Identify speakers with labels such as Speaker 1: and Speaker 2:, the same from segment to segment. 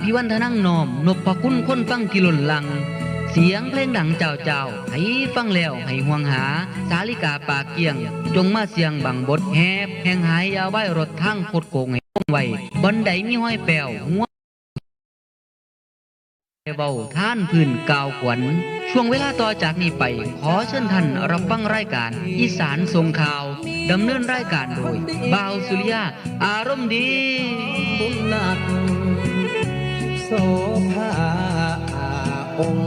Speaker 1: พิวันทนังนอม นบพคุณคนฟังที่หล่นลัง เสียงเพลงดังเจ้าเจ้าให้ฟังแล้วให้ห่วงหา สาลิกาปากเกียง จงมาเสียงบังบทแฮบแห่งหายยาวไว้รถทั้งโคดโกงให้คงไว้บอนใดมีห้อยแปวหัวเบาท่านพื้นกาวขวัญช่วงเวลาต่อจากนี้ไป ขอเชิญท่านรับฟังรายการอีสานทรงข่าวดำเนินรายการโดยบ่าวสุริยาอารมณ์ดี
Speaker 2: ภาองค์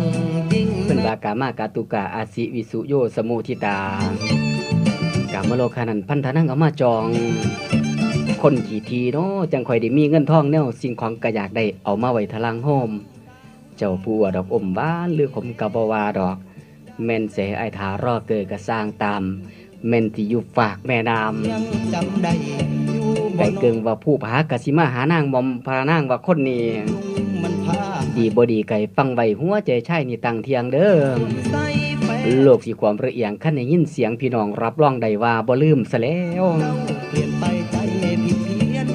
Speaker 2: ยิ่ง
Speaker 3: เป็นบากามากาตุกาอาศิวิสุโยสมุทิตา กามโลคานันพันธนังเอามาจอง คนขี่ทีเนาะจังคอยได้มีเงินทองแนวสิ่งของก็อยากได้เอามาไว้ทลางโฮม เจ้าผู้ว่าดอกอมบ้านหรือขมกะบวาดอก แม่นเสไอทารอเกิดกระสร้างตามแม่นที่อยู่ฝากแม่น้ำ
Speaker 2: ได้อยู่ำ
Speaker 3: ไก่เกิงว่าผู้ผากสิมาหานางบอมพานางว่าคนนี้
Speaker 2: มันพา
Speaker 3: ดีบดีไก่ฟังไว้หัวใจใช่นี่ตั้งเทียงเด้อ
Speaker 2: ใส่ไป
Speaker 3: โลกสีความระเอียงขั้นได้ยินเสียงพี่น้องรับรองได้ว่าบ่ลืมซะแล้ว
Speaker 2: เจ้าเปลี่ยนไปใจผิดเพี้ยน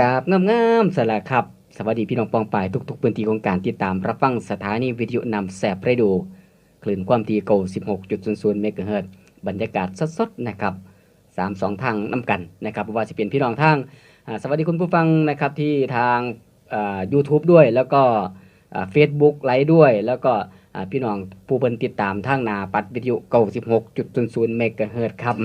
Speaker 3: กราบงามๆสละครับ สวัสดีพี่น้องปองปายทุกๆพื้นที่ของการติดตามรับฟังสถานีวิทยุนำแสบเรดูคลื่นความถี่เก่า16.00เมกะเฮิรตซ์บรรยากาศสดๆนะครับ สามสองทางน้ำกันนะครับว่าจะเป็นพี่น้องทางสวัสดีคุณผู้ฟังนะครับที่ทางอ่า YouTube ด้วยแล้วก็เฟซบุ๊กไลฟ์ด้วย แล้วก็พี่น้องผู้เพิ่นติดตามทางนาปัดวิทยุเก่าสิบหกจุดศูนย์เมกะเฮิรตซ์ครับ